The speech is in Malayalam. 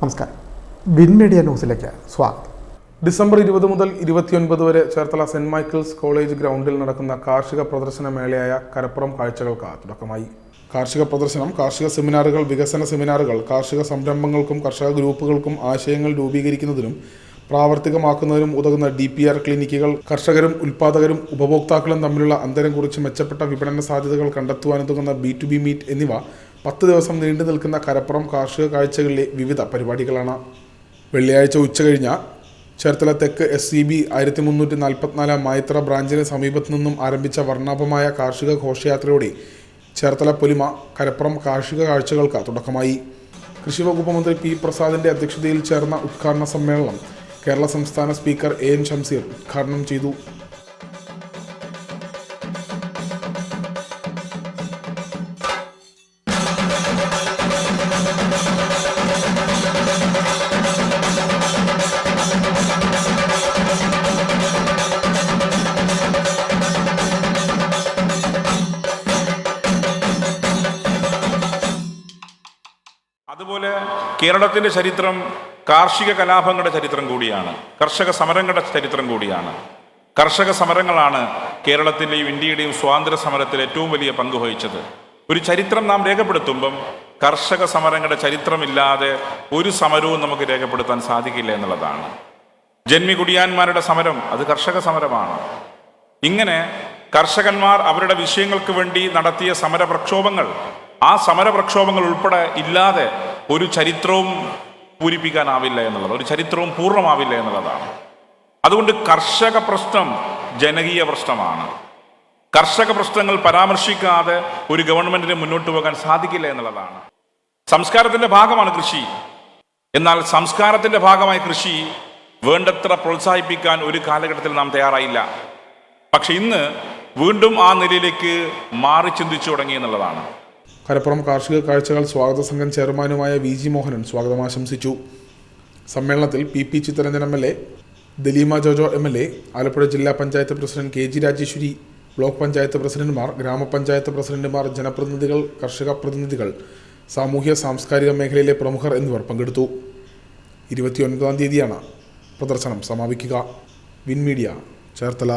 നമസ്കാരം. വിൻ മീഡിയ ന്യൂസിലേക്ക് സ്വാഗതം. ഡിസംബർ ഇരുപത് മുതൽ ഇരുപത്തിയൊൻപത് വരെ ചേർത്തല സെന്റ് മൈക്കിൾസ് കോളേജ് ഗ്രൗണ്ടിൽ നടക്കുന്ന കാർഷിക പ്രദർശന മേളയായ കരപ്പുറം കാഴ്ചകൾക്ക് തുടക്കമായി. കാർഷിക പ്രദർശനം കാർഷിക സെമിനാറുകൾ വികസന സെമിനാറുകൾ കാർഷിക സംരംഭങ്ങൾക്കും കർഷക ഗ്രൂപ്പുകൾക്കും ആശയങ്ങൾ രൂപീകരിക്കുന്നതിനും പ്രാവർത്തികമാക്കുന്നതിനും ഉതകുന്ന ഡി പി ആർ ക്ലിനിക്കുകൾ കർഷകരും ഉൽപാദകരും ഉപഭോക്താക്കളും തമ്മിലുള്ള അന്തരം കുറിച്ച് മെച്ചപ്പെട്ട വിപണന സാധ്യതകൾ കണ്ടെത്തുവാനുതകുന്ന ബി ടു ബി മീറ്റ് എന്നിവ പത്ത് ദിവസം നീണ്ടു നിൽക്കുന്ന കരപ്പുറം കാർഷിക കാഴ്ചകളിലെ വിവിധ പരിപാടികളാണ്. വെള്ളിയാഴ്ച ഉച്ച കഴിഞ്ഞ ചേർത്തല തെക്ക് എസ് സി ബി ആയിരത്തി മുന്നൂറ്റി നാൽപ്പത്തിനാലാം മായത്ര ബ്രാഞ്ചിന് സമീപത്തു നിന്നും ആരംഭിച്ച വർണാഭമായ കാർഷിക ഘോഷയാത്രയോടെ ചേർത്തല പൊലിമ കരപ്പുറം കാർഷിക കാഴ്ചകൾക്ക് തുടക്കമായി. കൃഷി വകുപ്പ് മന്ത്രി പി പ്രസാദിന്റെ അധ്യക്ഷതയിൽ ചേർന്ന ഉദ്ഘാടന സമ്മേളനം കേരള സംസ്ഥാന സ്പീക്കർ എ എൻ ഷംസീർ ഉദ്ഘാടനം ചെയ്തു. അതുപോലെ കേരളത്തിന്റെ ചരിത്രം കാർഷിക കലാപങ്ങളുടെ ചരിത്രം കൂടിയാണ് കർഷക സമരങ്ങളുടെ ചരിത്രം കൂടിയാണ്. കർഷക സമരങ്ങളാണ് കേരളത്തിന്റെയും ഇന്ത്യയുടെയും സ്വാതന്ത്ര്യ സമരത്തിൽ ഏറ്റവും വലിയ പങ്ക് വഹിച്ചത്. ഒരു ചരിത്രം നാം രേഖപ്പെടുത്തുമ്പം കർഷക സമരങ്ങളുടെ ചരിത്രമില്ലാതെ ഒരു സമരവും നമുക്ക് രേഖപ്പെടുത്താൻ സാധിക്കില്ല എന്നുള്ളതാണ്. ജന്മി കുടിയാന്മാരുടെ സമരം അത് കർഷക സമരമാണ്. ഇങ്ങനെ കർഷകന്മാർ അവരുടെ വിഷയങ്ങൾക്ക് വേണ്ടി നടത്തിയ സമര പ്രക്ഷോഭങ്ങൾ ആ സമര പ്രക്ഷോഭങ്ങൾ ഉൾപ്പെടെ ഇല്ലാതെ ഒരു ചരിത്രവും പൂരിപ്പിക്കാനാവില്ല എന്നുള്ളത് ഒരു ചരിത്രവും പൂർണമാവില്ല എന്നുള്ളതാണ്. അതുകൊണ്ട് കർഷക പ്രശ്നം ജനകീയ പ്രശ്നമാണ്. കർഷക പ്രശ്നങ്ങൾ പരാമർശിക്കാതെ ഒരു ഗവൺമെന്റിന് മുന്നോട്ട് പോകാൻ സാധിക്കില്ല എന്നുള്ളതാണ്. സംസ്കാരത്തിന്റെ ഭാഗമാണ് കൃഷി. എന്നാൽ സംസ്കാരത്തിന്റെ ഭാഗമായ കൃഷി വേണ്ടത്ര പ്രോത്സാഹിപ്പിക്കാൻ ഒരു കാലഘട്ടത്തിൽ നാം തയ്യാറായില്ല. പക്ഷെ ഇന്ന് വീണ്ടും ആ നിലയിലേക്ക് മാറി ചിന്തിച്ചു തുടങ്ങി എന്നുള്ളതാണ്. കരപ്പുറം കാർഷിക കാഴ്ചകൾ സ്വാഗത സംഘം ചെയർമാനുമായ വി ജി മോഹനൻ സ്വാഗതം ആശംസിച്ചു. സമ്മേളനത്തിൽ P P Chittaranjan M L A Daleema Jojo M L A Alappuzha ജില്ലാ panchayat president K G Rajeshwari block panchayat പ്രസിഡന്റുമാർ ഗ്രാമപഞ്ചായത്ത് പ്രസിഡന്റുമാർ ജനപ്രതിനിധികൾ കർഷക പ്രതിനിധികൾ സാമൂഹ്യ സാംസ്കാരിക മേഖലയിലെ പ്രമുഖർ എന്നിവർ പങ്കെടുത്തു. ഇരുപത്തിയൊൻപതാം തീയതിയാണ് പ്രദർശനം സമാപിക്കുക. Win media Cherthala.